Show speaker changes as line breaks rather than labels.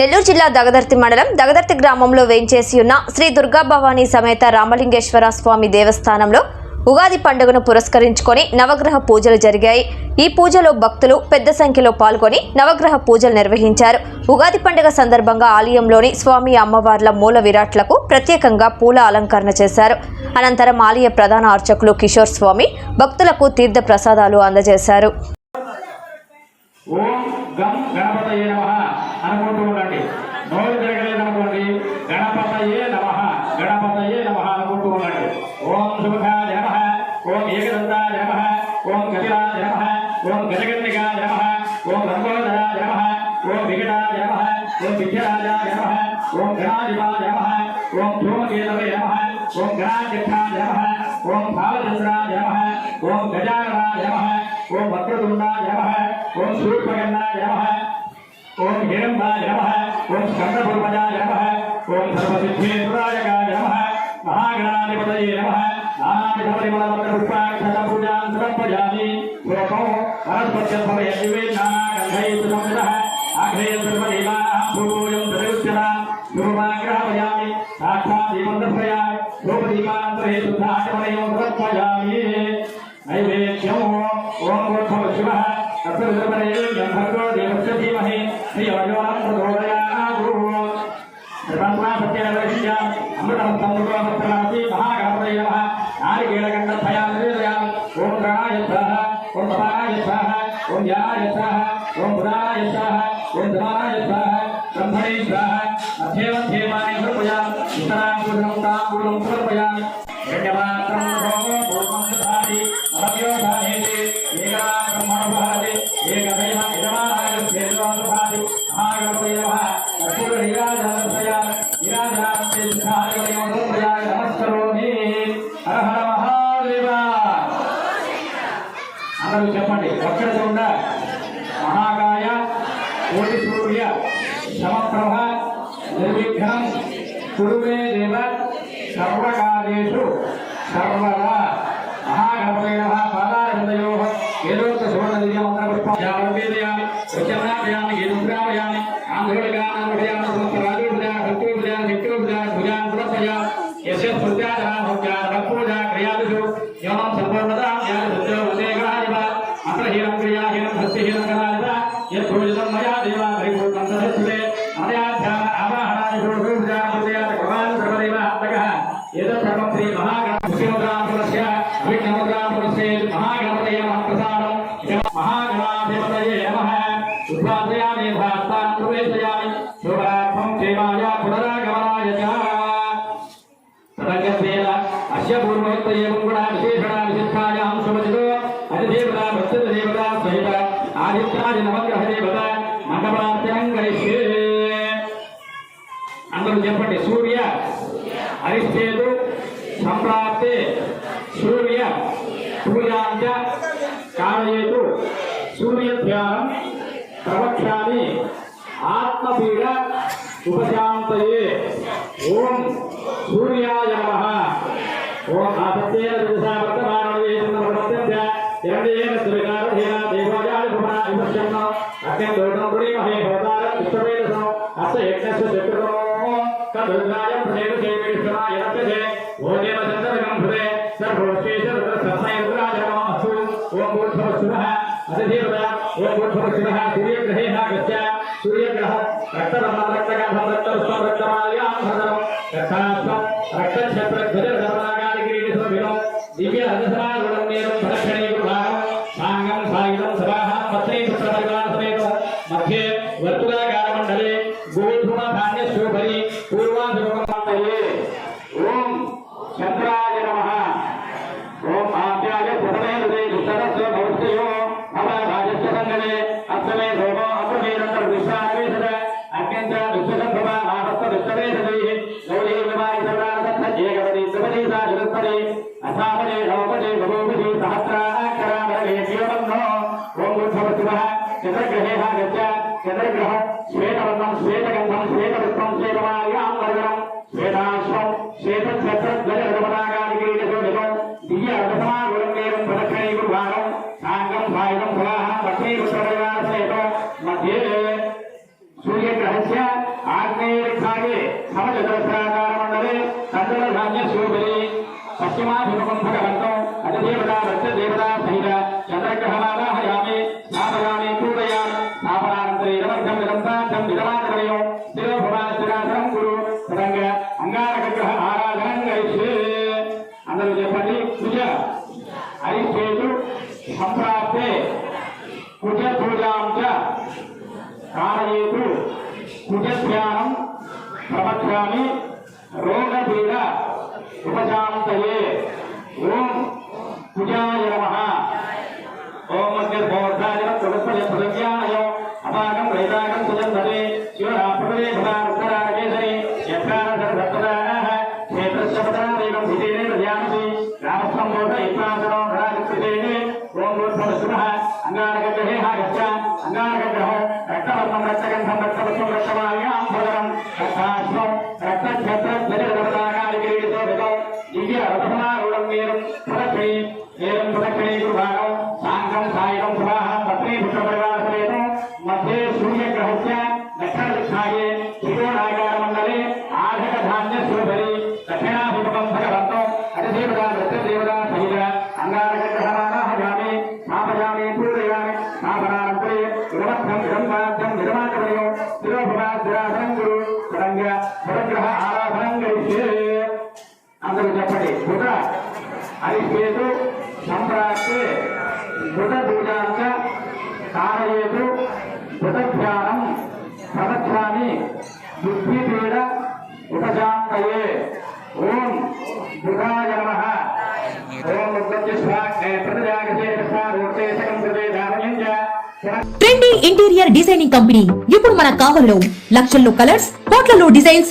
నెల్లూరు జిల్లా దగదర్తి మండలం దగదర్తి గ్రామంలో వేయించేసి ఉన్న శ్రీ దుర్గా భవానీ సమేత రామలింగేశ్వర స్వామి దేవస్థానంలో ఉగాది పండుగను పురస్కరించుకొని నవగ్రహ పూజలు జరిగాయి. ఈ పూజలో భక్తులు పెద్ద సంఖ్యలో పాల్గొని నవగ్రహ పూజలు నిర్వహించారు. ఉగాది పండుగ సందర్భంగా ఆలయంలోని స్వామి అమ్మవార్ల మూల విరాట్లకు ప్రత్యేకంగా పూల అలంకరణ చేశారు. అనంతరం ఆలయ ప్రధాన అర్చకులు కిషోర్ స్వామి భక్తులకు తీర్థ ప్రసాదాలు అందజేశారు.
ఓం గం గణపతయే నమః అనుకుంటూ ओम विद्याराजाय नमः ओम घनाधिपाय नमः ओम धूमकेतवे नमः ओम घनाध्यक्षाय नमः ओम भावचंद्राय नमः ओम गजाननाय नमः ओम वक्रतुंडाय नमः ओम सूर्यपगन्नाय नमः ओम हिरण्याय नमः ओम स्कंदपूर्वजाय नमः ओम सर्वसिद्धेश्वराय नमः महागणाधिपतये नमः नानाविधपरिमलवक्रपुष्पाक्षतपूजां समर्पयामि स्वपौ वनस्पत्यं भवयति वे नानागन्धैः सुगन्धः आघ्रेयं सर्वदेवाः दुर्भाग्रहयामि साक्षात् विमन्दभया रूपदीपानन्तरे शुद्धाटमनयो समर्पयामि। नैवेद्यम् ॐ भूर्भव शिवः तत्सवितुर्वरेण्यं भर्गो देवस्य धीमहि श्रीयोजोनं प्रचोदयादुः सर्वत्रा सत्यनवर्ष्या अमृतमत्तं रूपमत्रनासि महागणपतये नमः। नारिकेलकण्ठया निवेदयामि ॐ गणाय स्वाहा ॐ तपाय स्वाहा ॐ याय स्वाहा ॐ बुधाय स्वाहा ॐ धनाय स्वाहा, ब्रह्मणे स्वाहा। देवदेवाय प्रपया నిర్విఘ్నం కురువే దేవ సర్వకార్యేషు సర్వదా మహాగణపతే నమః పాదారవిందయో ఏదోక్త సువర్ణ దివ్య మంత్ర పుష్పాయామి సత్యనామయామి గీతుగ్రామయామి ఆంధ్రుడిగానామయామి క్షేమాయ పునరాగమనాయ చ తదంగత్వేన అస్య పూర్వోత్తరే గుణా విశేషణ విశిష్టాయాం సుమతితో అధిదేవత భక్త దేవత సహిత ఆదిత్యాది నవగ్రహ దేవత మండపాత్యం అందరూ చెప్పండి సూర్య అరిష్టేతు సంప్రాప్తే ఓం సూర్యాయ నమః ఓం ఆసత్యేన దిశా వర్తమానవేదన ప్రవర్తన్య యందేన త్రికారధేన దేవాజాయ భవన విమర్శన్న అత్యం దోషం పురీమహే భవతార విశ్వవేదసం అస్త యజ్ఞస్య చక్రో తదుర్గాయ ప్రసేన సేవేశ్వరాయ రక్షసే ఓ దేవ చంద్రగం భృదే సర్వోష్ఠేశ రుద్ర సత్మయ రుద్రాయ నమః అస్తు ఓం భూర్భవ శివః అధిదేవత ఓం భూర్భవ శివః సూర్యగ్రహే గత్య సూర్యగ్రహ రక్తవర్ణ రక్తగంధం రక్తరుష్పం రక్తమాల్యాం casa पश्चिमाभिमुखं भगवन्तौ अजदेवता वृक्षदेवता सहित चन्द्रग्रहमादाहयामि स्थापयामि पूजयामि स्थापनानन्तरे इदमर्थं विदन्तार्थं विदवाचरयो शिरोभवाशिरासनं कुरु तदङ्ग अङ्गारकग्रह आराधनं करिष्ये अन्तर्जपति पूजा अरिष्ठेषु सम्प्रा उपशान्तये ॐ रक्त रक्त ॐ अग्निर्भोर्धाय प्रभुत्वय प्रज्ञाय अपाकं वैताकं सुजन्धते शिवराप्रभवे भवानुत्तराकेशरे यत्राणः क्षेत्रस्य पदारेकं हितेने प्रजांसि रामसम्बोध इत्यासनो राजकृतेने ॐ नोत्तमशुभः अङ्गारकग्रहे हा गच्छ अङ्गारकग्रहो रक्तवर्णं रक्तगन्धं रक्तवर्णं रक्तवायु ప్రదక్షిణీ ఏం ప్రదక్షిణీ గురుభాగం సాంగం సాయుధం సమాహం పత్నీ పుష్పపరివారసమేతం మధ్యే సూర్యగ్రహస్య దక్షిణదిక్షాయే త్రికోణాకారమండలే ఆఘటధాన్య శోభరి దక్షిణాభిముఖం భగవంతం అతిదేవతా దత్తదేవతా సహిత అంగారగ్రహమానాహయామి స్థాపయామి పూజయామి స్థాపనానంతరే ఇదమర్థం గురు పురగ్రహ ఆరాధనం గరిష్యే. అందరూ చెప్పండి. బుధ అరిష్టేతు సంప్రాప్తే బుధ పూజాంచ కారయేతు బుధధ్యానం ప్రదక్షామి బుద్ధిపీడ ఉపశాంతయే ఓం బుధాయ నమః. ఓం ఉద్గత్యస్వాగ్నే
ట్రెండీ ఇంటీరియర్ డిజైనింగ్ కంపెనీ ఇప్పుడు మన కావల్లో లక్షల్లో కలర్స్ కోట్లలో డిజైన్స్